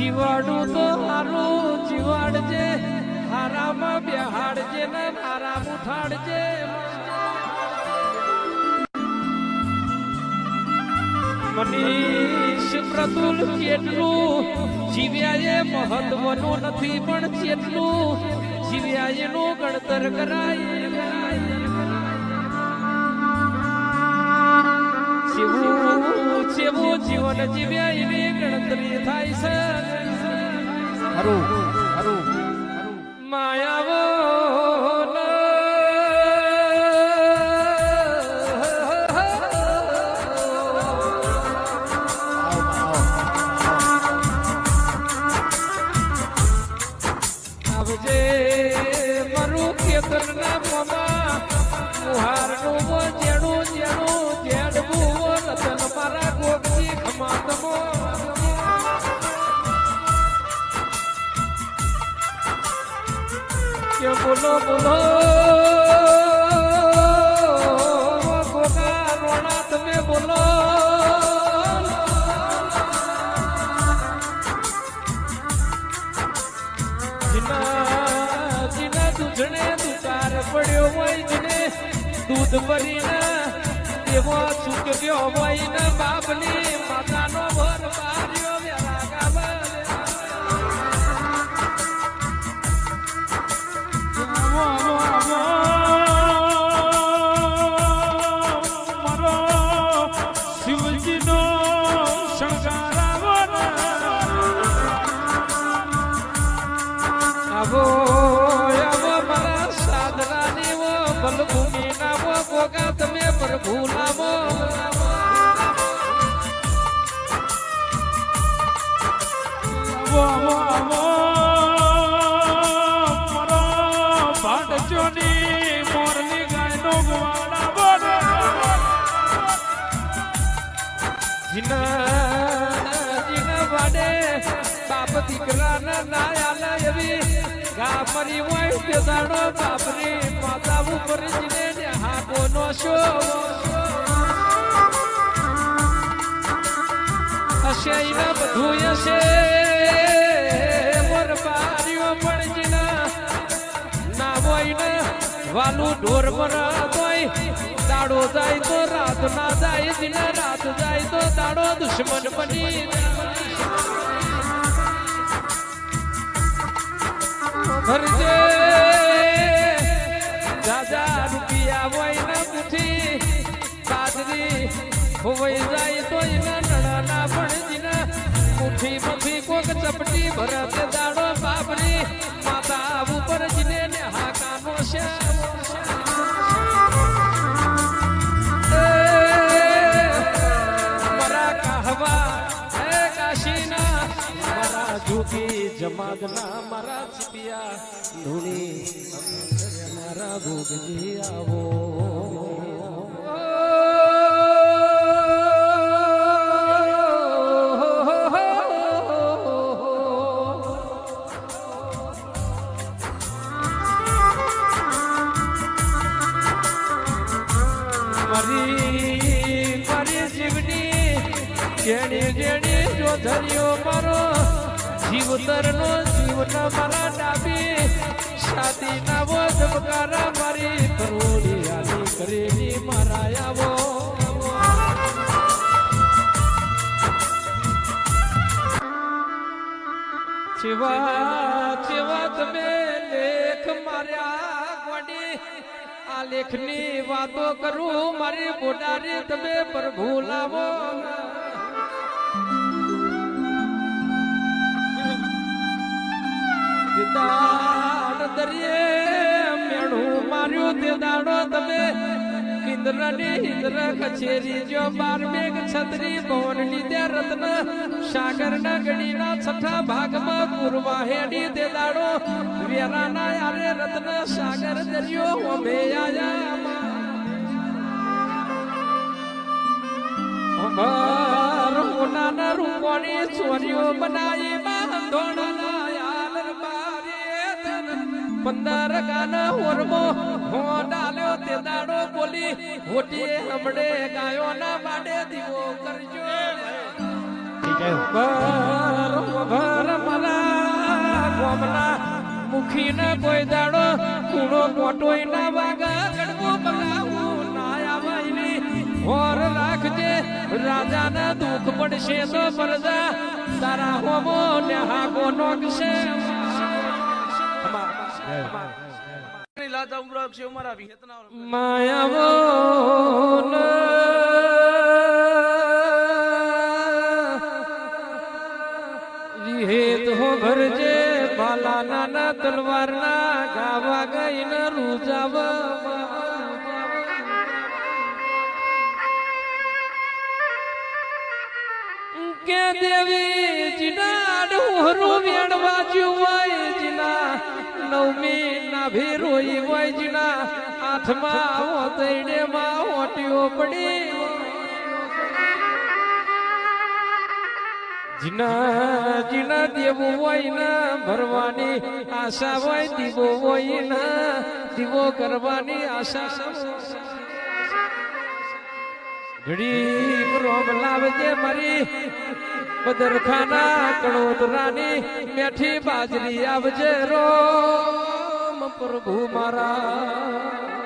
જીવાડું તો હારું જીવાડજે. હારામાં બેહાડજે ને હારામ ઉઠાડજે. મનીષ પ્રતુલ કેટલું? જીવ્યા એ મહત્વનું નથી પણ જેટલું જીવ્યા એનું ગણતર કરાય. જેવું જીવન જીવ્યા એની ગણતરી થાય છે. હરું. હરું માયાવો આવજે મારું બોલો બોલો. ગોગા રોણા તમે બોલો. દૂધણે દુકાર પડ્યો હોય જીને દૂધ ભરીને દેવો ચૂક્યો હોય ને બાપની. માતાનો ભર પાર્યો વેરા ગાવા. વાડે બાપ દીકરાના નાયા એવી ગા મરી હોય તે દાડો બાપની માતા ઉપર જીને ને હાકો નો શો હશે ઈના બધું હશે મોર બારીઓ પણ જીના ના હોય ને વાલું ઢોર પર હોય દાડો જાય તો રાત ના જાય દિન રાત જાય તો દાડો દુશ્મન બની ભરજે દાદા રૂપિયા હોય ને મુઠી બાજરી હોય જાય. જુગી જમાદના મારા છીપિયા ધૂણી મારા ભોગજી આવો. મારી મારી જીવની જેણી જેણી જો ધર્યો મારો જીવતરનો જીવન મારા ડાબી શાદી ના વો ધબકારા મારી કરોડી આલી કરેલી મારા આવો. ચેવા ચેવા તમે લેખ માર્યા ગોડી, આ લેખની વાતો કરું મારી બોડારી તમે પ્રભુ લાવો. દરિયે મેણું માર્યું તે દાડો તમે. ઇન્દ્રની ઇન્દ્ર કચેરી જો બાર મેઘ છત્રી ભવન લીધે રત્ન. સાગર ના ગડીના છઠ્ઠા ભાગમાં પૂર્વા હેડી તે દાડો વેરાના યારે રત્ન સાગર દરિયો ઓમે આયા રૂપોની ચોરીઓ બનાવી પંદર ગાના ઓરમો હો ડાલ્યો તે દાડો બોલી હોટીએ હમડે ગાયો ના બાડે દીવો કરજો. ભર ભર મારા ગોમના મુખીને કોઈ દાડો કુણો મોટોય ના વાગા કડવો બગાવું ના આવાયની. હોર રાખજે રાજાને દુઃખ પડશે તો પરજા તારા હોમો ને હાગો નોકશે માયાવો વિહેત હો ભરજે બાલા નાના ગાવા ગઈ ને રૂજાવા કે દેવી જીના ડોહરો વેણવા જુવાય નવમી ના ભેરોઈ વૈજના જીના આઠમાં ઓતૈડે માં ઓટીઓ પડી. જીના જીના દેવું હોય ના, ભરવાની આશા હોય, દીવો હોય ના, દીવો કરવાની આશા. ઘડી રોમ લાવજે મારી. બદરખાના કણોદરાની મેઠી બાજરી આવજે રોમ પ્રભુ મારા.